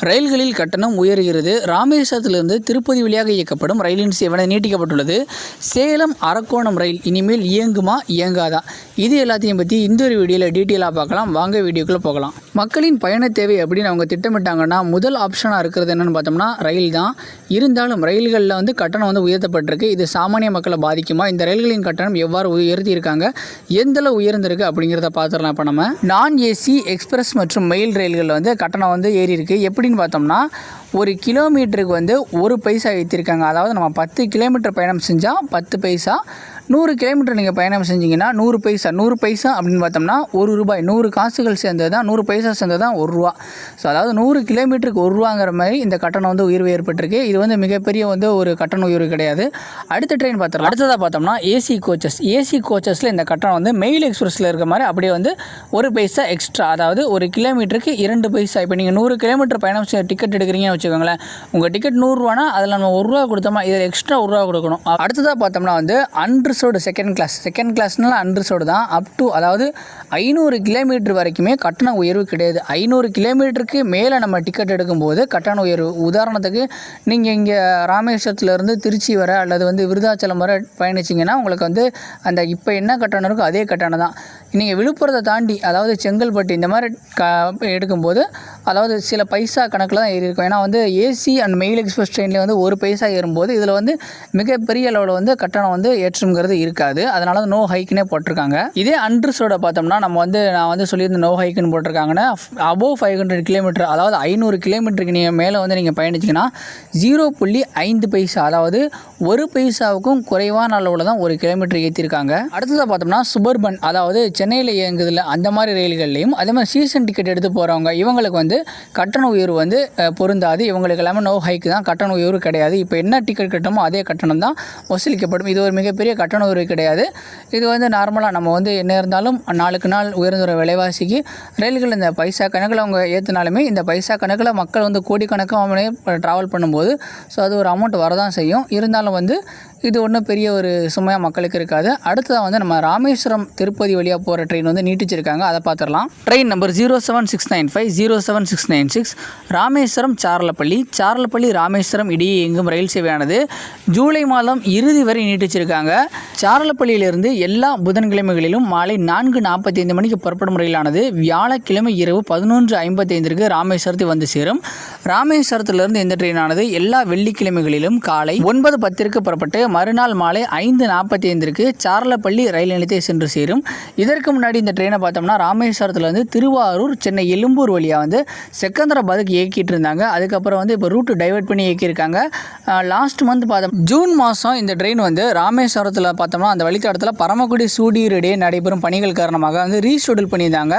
ரயில்களில் கட்டணம் உயர்கிறது. ராமேஸ்வரத்திலிருந்து திருப்பதி வழியாக இயக்கப்படும் ரயிலின் சேவனை நீட்டிக்கப்பட்டுள்ளது. சேலம் அரக்கோணம் ரயில் இனிமேல் இயங்குமா? இயங்காதா? இது எல்லாத்தையும் பற்றி இந்த ஒரு வீடியோவில் டீட்டெயிலாக பார்க்கலாம். வாங்க வீடியோக்குள்ளே போகலாம். மக்களின் பயண தேவை அப்படின்னு அவங்க திட்டமிட்டாங்கன்னா முதல் ஆப்ஷனாக இருக்கிறது என்னென்னு பார்த்தோம்னா ரயில் தான். இருந்தாலும் ரயில்களில் வந்து கட்டணம் வந்து உயர்த்தப்பட்டிருக்கு. இது சாமானிய மக்களை பாதிக்குமா? இந்த ரயில்களின் கட்டணம் எவ்வாறு உயர்த்தியிருக்காங்க? எந்தளவு உயர்ந்திருக்கு அப்படிங்கிறத பார்த்துடலாம் இப்போ நம்ம. நான் ஏசி எக்ஸ்பிரஸ் மற்றும் மெயில் ரயில்களில் வந்து கட்டணம் வந்து ஏறி இருக்கு எப்படின்னு பார்த்தோம்னா ஒரு கிலோமீட்டருக்கு வந்து ஒரு பைசா ஏற்றிருக்காங்க அதாவது நம்ம பத்து கிலோமீட்டர் பயணம் செஞ்சால் பத்து பைசா நூறு கிலோமீட்டர் நீங்கள் பயணம் செஞ்சீங்கன்னா நூறு பைசா நூறு பைசா அப்படின்னு பார்த்தோம்னா ஒரு ரூபாய் நூறு காசுகள் சேர்ந்தது தான் நூறு பைசா சேர்ந்தது தான் ஒரு ரூபா. ஸோ அதாவது நூறு கிலோமீட்டருக்கு ஒரு ரூபாங்கிற மாதிரி இந்த கட்டணம் வந்து உயர்வு ஏற்பட்டிருக்கு. இது வந்து மிகப்பெரிய வந்து ஒரு கட்டண உயர்வு கிடையாது. அடுத்த ட்ரெயின் பார்த்தோம் அடுத்ததாக பார்த்தோம்னா ஏசி கோச்சஸ் ஏசி கோச்சஸில் இந்த கட்டணம் வந்து மெயில் எக்ஸ்பிரஸில் இருக்க மாதிரி அப்படியே வந்து ஒரு பைசா எக்ஸ்ட்ரா அதாவது ஒரு கிலோமீட்டருக்கு இரண்டு பைசா. இப்போ நீங்கள் நூறு கிலோமீட்டர் பயணம் டிக்கெட் எடுக்கிறீங்கன்னு வச்சுக்கோங்களேன். உங்கள் டிக்கெட் நூறுரூவானா அதில் நம்ம ஒரு ரூபா கொடுத்தோமா இதில் எக்ஸ்ட்ரா ஒரு ரூபா கொடுக்கணும். அடுத்ததாக பார்த்தோம்னா வந்து அன்று அன்ரிசர்வ்டு செகண்ட் கிளாஸ் செகண்ட் கிளாஸ்னால அன்ரிசர்வ்டு தான். அப் டு அதாவது ஐநூறு கிலோமீட்டர் வரைக்குமே கட்டண உயர்வு கிடையாது. ஐநூறு கிலோமீட்டருக்கு மேலே நம்ம டிக்கெட் எடுக்கும்போது கட்டண உயர்வு. உதாரணத்துக்கு நீங்கள் இங்கே ராமேஸ்வரத்துலேருந்து திருச்சி வர அல்லது வந்து விருதாச்சலம் வர பயணிச்சிங்கன்னா உங்களுக்கு வந்து அந்த இப்போ என்ன கட்டணம் இருக்கோ அதே கட்டணம் தான். நீங்கள் விழுப்புரத்தை தாண்டி அதாவது செங்கல்பட்டு இந்த மாதிரி க எடுக்கும்போது அதாவது சில பைசா கணக்கில் தான் ஏறி இருக்கும். ஏன்னா வந்து ஏசி அண்ட் மெயில் எக்ஸ்பிரஸ் ட்ரெயினில் வந்து ஒரு பைசா ஏறும்போது இதில் வந்து மிகப்பெரிய அளவில் வந்து கட்டணம் வந்து அப்படிங்கிறது இருக்காது. அதனால நோ ஹைக்குனே போட்டிருக்காங்க. இதே அண்ட்ரஸோட பார்த்தோம்னா நம்ம வந்து நான் வந்து சொல்லியிருந்த நோ ஹைக்குன்னு போட்டிருக்காங்கன்னா அபோவ் ஃபைவ் ஹண்ட்ரட் கிலோமீட்டர் அதாவது ஐநூறு கிலோமீட்டருக்கு நீங்கள் மேலே வந்து நீங்கள் பயணிச்சிங்கன்னா ஜீரோ புள்ளி ஐந்து பைசா அதாவது ஒரு பைசாவுக்கும் குறைவான அளவில் தான் ஒரு கிலோமீட்டர் ஏற்றிருக்காங்க அடுத்ததாக பார்த்தோம்னா சுபர்பன் அதாவது சென்னையில் இயங்குதில் அந்த மாதிரி ரயில்கள்லையும் அதே மாதிரி சீசன் டிக்கெட் எடுத்து போகிறவங்க இவங்களுக்கு வந்து கட்டண உயர்வு வந்து பொருந்தாது. இவங்களுக்கு எல்லாமே நோ ஹைக்கு தான் கட்டண உயர்வு கிடையாது. இப்போ என்ன டிக்கெட் கட்டணமோ அதே கட்டணம் தான் வசூலிக்கப்படும். இது ஒரு மிகப்பெரிய கட்டண உயர்வு கிடையாது. இது வந்து நார்மலாக நம்ம வந்து என்ன இருந்தாலும் நாளுக்கு நாள் உயர்ந்துற விலைவாசிக்கு ரயில்கள் இந்த பைசா கணக்கில் அவங்க ஏற்றினாலுமே இந்த பைசா கணக்கில் மக்கள் வந்து கோடிக்கணக்காக ட்ராவல் பண்ணும்போது ஸோ அது ஒரு அமௌண்ட் வரதான் செய்யும். இருந்தாலும் வந்து இது ஒன்றும் பெரிய ஒரு சுமையாக மக்களுக்கு இருக்காது. அடுத்ததாக வந்து நம்ம ராமேஸ்வரம் திருப்பதி வழியாக போகிற ட்ரெயின் வந்து நீட்டிச்சிருக்காங்க. அதை பார்த்துடலாம் train number zero seven six nine five zero seven six nine six Rameswaram Charlapalli. Charlapalli Rameswaram இடையே எங்கும் ரயில் சேவையானது ஜூலை மாதம் இறுதி வரை நீட்டிச்சிருக்காங்க. சார்லப்பள்ளியிலிருந்து எல்லா புதன்கிழமைகளிலும் மாலை நான்கு நாற்பத்தி ஐந்து மணிக்கு புறப்படும் ரயிலானது வியாழக்கிழமை இரவு பதினொன்று ஐம்பத்தைந்திற்கு ராமேஸ்வரத்தை வந்து சேரும். ராமேஸ்வரத்திலிருந்து இந்த ட்ரெயினானது எல்லா வெள்ளிக்கிழமைகளிலும் காலை ஒன்பது பத்திற்கு புறப்பட்டு மறுநாள் மாலை ஐந்து நாற்பத்தி ஐந்திற்கு சார்லப்பள்ளி ரயில் நிலையத்தை சென்று சேரும். இதற்கு முன்னாடி இந்த ட்ரெயினை பார்த்தோம்னா ராமேஸ்வரத்துலேருந்து திருவாரூர் சென்னை எழும்பூர் வழியாக வந்து செகந்தராபாதுக்கு இயக்கிட்டு இருந்தாங்க. அதுக்கப்புறம் வந்து இப்போ ரூட்டு டைவர்ட் பண்ணி இயக்கியிருக்காங்க. லாஸ்ட் மந்த் பார்த்தோம் ஜூன் மாதம் இந்த ட்ரெயின் வந்து ராமேஸ்வரத்தில் பார்த்தோம்னா அந்த வழித்தடத்தில் பரமக்குடி சூடியரிடையே நடைபெறும் பணிகள் காரணமாக வந்து ரீஷெடியூல் பண்ணியிருந்தாங்க.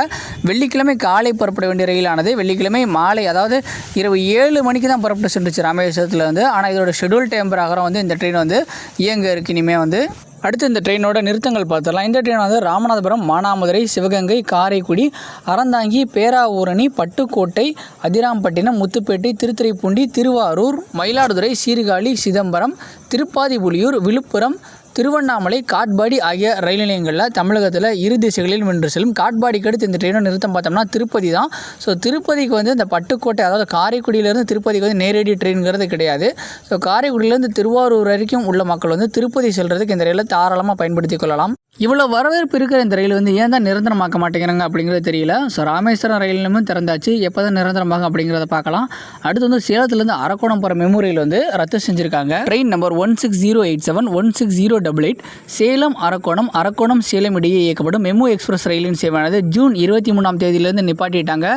வெள்ளிக்கிழமை காலை புறப்பட வேண்டிய ரயிலானது வெள்ளிக்கிழமை மாலை அதாவது இரவு ஏழு மணிக்கு தான் புறப்பட்டு சென்றுச்சு ராமேஸ்வரத்தில் வந்து. ஆனால் இதோட ஷெடியூல் டைம் பிரகாரம் வந்து இந்த ட்ரெயின் வந்து இயங்க இருக்கு. இனிமேல் வந்து அடுத்து இந்த ட்ரெயினோட நிறுத்தங்கள் பார்த்துடலாம். இந்த ட்ரெயின் வந்து ராமநாதபுரம் மானாமதுரை சிவகங்கை காரைக்குடி அறந்தாங்கி பேராவூரணி பட்டுக்கோட்டை அதிராம்பட்டினம் முத்துப்பேட்டை திருத்துறைப்பூண்டி திருவாரூர் மயிலாடுதுறை சீர்காழி சிதம்பரம் திருப்பாதிபுலியூர் விழுப்புரம் திருவண்ணாமலை காட்பாடி ஆகிய ரயில் நிலையங்களில் தமிழகத்தில் இரு திசைகளில் வென்று செல்லும். காட்பாடிக்கு அடுத்து இந்த ட்ரெயினை நிறுத்தம் பார்த்தோம்னா திருப்பதி தான். ஸோ திருப்பதிக்கு வந்து இந்த பட்டுக்கோட்டை அதாவது காரைக்குடியிலேருந்து திருப்பதிக்கு வந்து நேரடி ட்ரெயின்ங்கிறது கிடையாது. ஸோ காரைக்குடியிலேருந்து திருவாரூர் வரைக்கும் உள்ள மக்கள் வந்து திருப்பதி செல்கிறதுக்கு இந்த ரயிலை தாராளமாக பயன்படுத்தி கொள்ளலாம். இவ்வளோ வரவேற்பு இருக்கிற இந்த ரயில் வந்து ஏன் தான் நிரந்தரமாக்க மாட்டேங்கிறாங்க அப்படிங்கிறது தெரியல. ஸோ ராமேஸ்வரம் ரயில் நிலையமும் திறந்தாச்சு. எப்போ தான் நிரந்தரமாகும் அப்படிங்கிறத பார்க்கலாம். அடுத்து வந்து சேலத்துலேருந்து அரக்கோணம் போகிற மெமோரியல் வந்து ரத்து செஞ்சுருக்காங்க. Train number one six zero eight seven one six zero double eight Salem Arakkonam Arakkonam Salem இடையே இயக்கப்படும் மெமு எக்ஸ்பிரஸ் ரயிலின் சேவையானது ஜூன் இருபத்தி மூணாம் தேதியிலேருந்து நிப்பாட்டிட்டாங்க.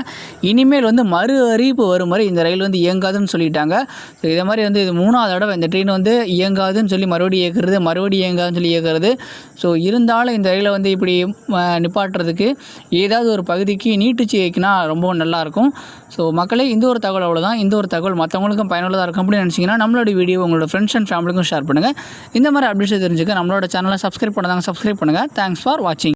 இனிமேல் வந்து மறு அறிவிப்பு வரும் வரை இந்த ரயில் வந்து இயங்காதுன்னு சொல்லிட்டாங்க. ஸோ இதே மாதிரி வந்து இது மூணாவது தடவை இந்த ட்ரெயின் வந்து இயங்காதுன்னு சொல்லி மறுபடியும் இயக்குறது மறுபடியும் இயங்காதுன்னு சொல்லி இயக்கிறது. ஸோ இருந்தாலும் இந்த ரயிலை வந்து இப்படி நிப்பாட்டுறதுக்கு ஏதாவது ஒரு பகுதிக்கு நீட்டிச்சு இயக்கினா ரொம்பவும் நல்லாயிருக்கும் ஸோ மக்களே இந்த ஒரு தகவல் அவ்வளோதான் இந்த ஒரு தகவல் மற்றவங்களுக்கும் பயனுள்ளதாக இருக்கும் அப்படின்னு நினச்சிங்கன்னா நம்மளோட வீடியோ உங்களோட ஃப்ரெண்ட்ஸ் அண்ட் ஃபேமிலிக்கும் ஷேர் பண்ணுங்கள் இந்த மாதிரி அப்டேட்ஸ் தெரிஞ்சுக்க நம்மளோட சேனலை சப்ஸ்கிரைப் பண்ணாங்க சப்ஸ்கிரைப் பண்ணுங்கள் தேங்க்ஸ் ஃபார் வாட்சிங்